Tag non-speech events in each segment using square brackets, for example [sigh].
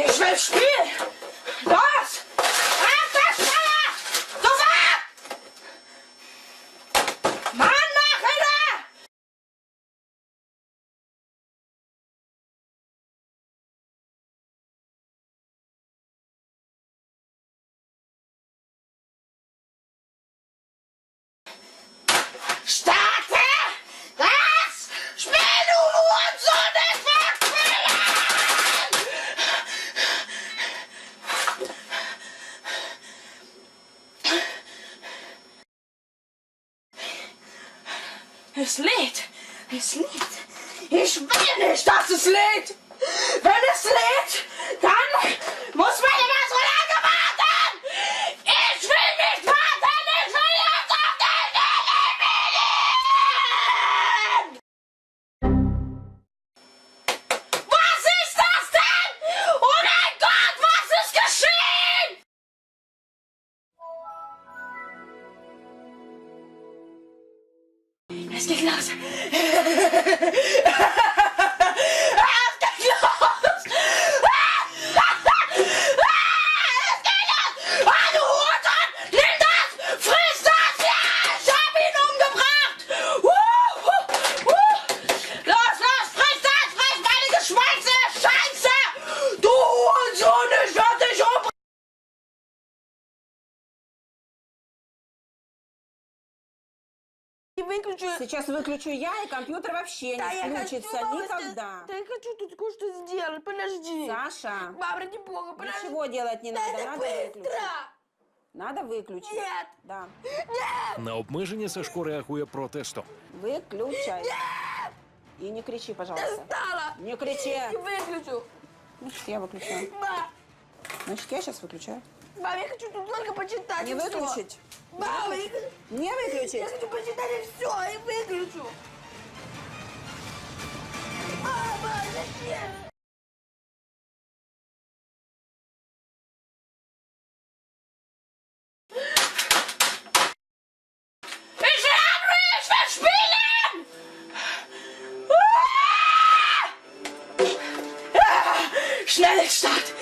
Ich will spielen! Los! Es lädt. Es lädt. Ich will nicht, dass es lädt. Wenn es lädt, И выключу. Сейчас выключу я, и компьютер вообще Да, не я включится хочу просто- никогда. Да я хочу тут кое-что сделать. Подожди. Саша, Мам, ради бога, подожди. ничего делать не Да надо, это надо выключить. быстро. Надо выключить. Нет. Да. На обмеження Сашко реагує протестом. Выключай. И не кричи, пожалуйста. Достала. Не кричи. И выключу. Значит, я выключаю. Мам, Значит, я сейчас выключаю. мам, я хочу тут только почитать. Не выключить. Мам, я, Не я выключить. хочу почитать все, и выключу. Мама, зачем? Ich will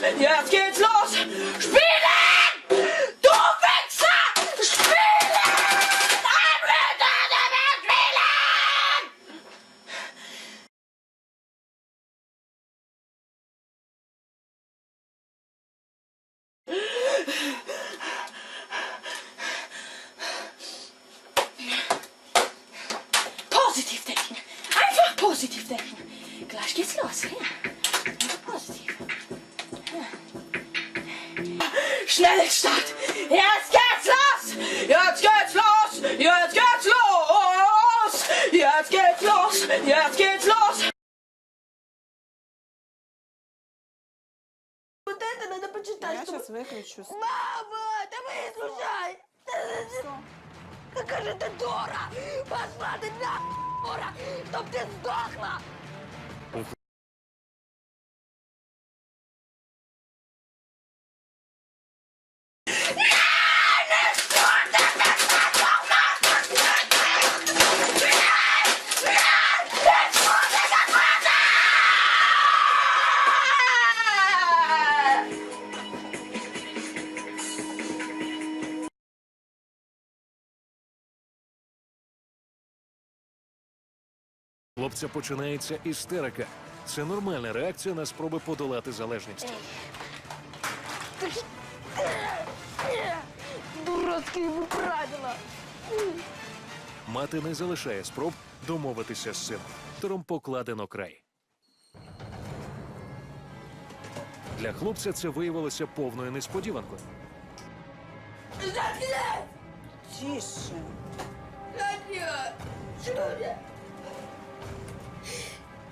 Yes, kids, love. Schnellstart. Jetzt geht's los. Jetzt geht's los. Jetzt geht's los. Jetzt geht's los. Jetzt geht's los. Вот это надо почитать. Я чтобы- сейчас выключу. Мама, да выслушай! Какая же ты дура! Пошла ты на дура! Чтоб ты сдохла! Хлопця починається істерика. Це нормальна реакція на спроби подолати залежність. Вы правила! Мати не залишає спроб домовитися з сином. Тором покладено край. Для хлопця це виявилося повною несподіванкою. Тише. Надя!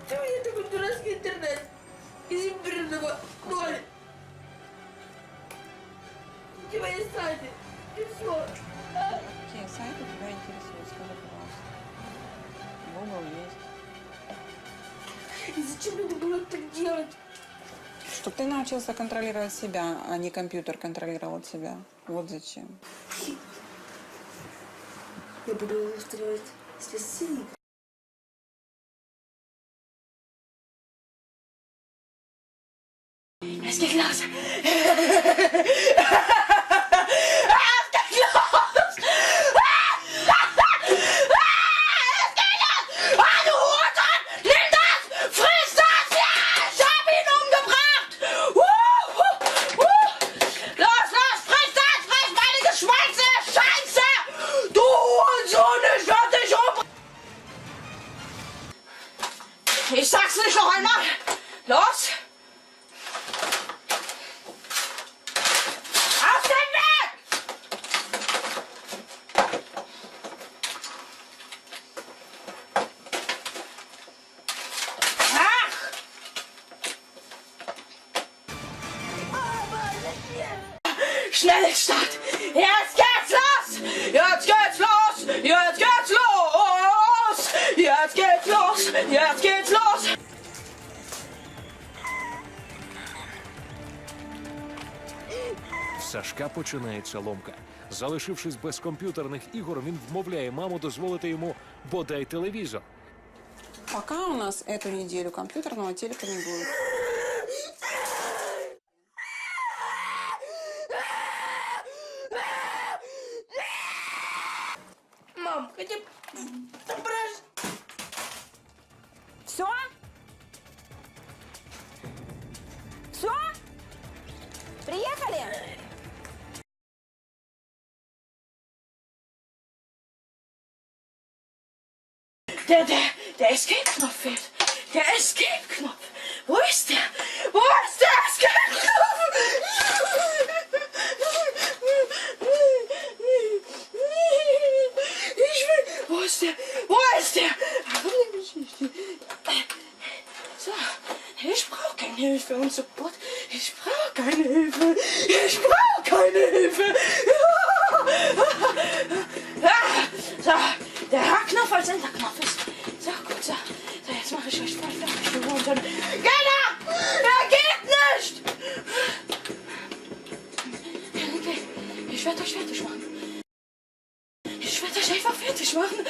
Ты мне такой дурацкий интернет из имбирного ноль. Твои сайты. И все. Какие сайты тебя интересуют? Скажи, пожалуйста. Google есть. И зачем надо было так делать? Чтобы ты научился контролировать себя, а не компьютер контролировал тебя. Вот зачем. Я буду устраивать Es [laughs] werd dich umbringen! Ich sag's nicht noch einmal! Los! Schnell Start! Jetzt geht's los! Jetzt geht's los! Jetzt geht's los! Jetzt geht's los! Jetzt geht's los! В Сашка починається ломка. Залишившись без комп'ютерних ігор, він вмовляє маму дозволити йому бодай телевізор. Пока у нас эту неделю компьютерного телека не будет. Мам, хотя брось. Все? Все? Приехали? Der, der, der Escape-Knopf fehlt. Der Escape-Knopf. Wo ist der? Wo ist keine Hilfe. Ich brauche keine Hilfe. Ah, So, der H-Knopf als Enterknopf ist. So, gut, so. So, jetzt mache ich euch voll fertig. Genau! Er geht nicht! Okay, ich werde euch fertig machen. Ich werde euch einfach fertig machen.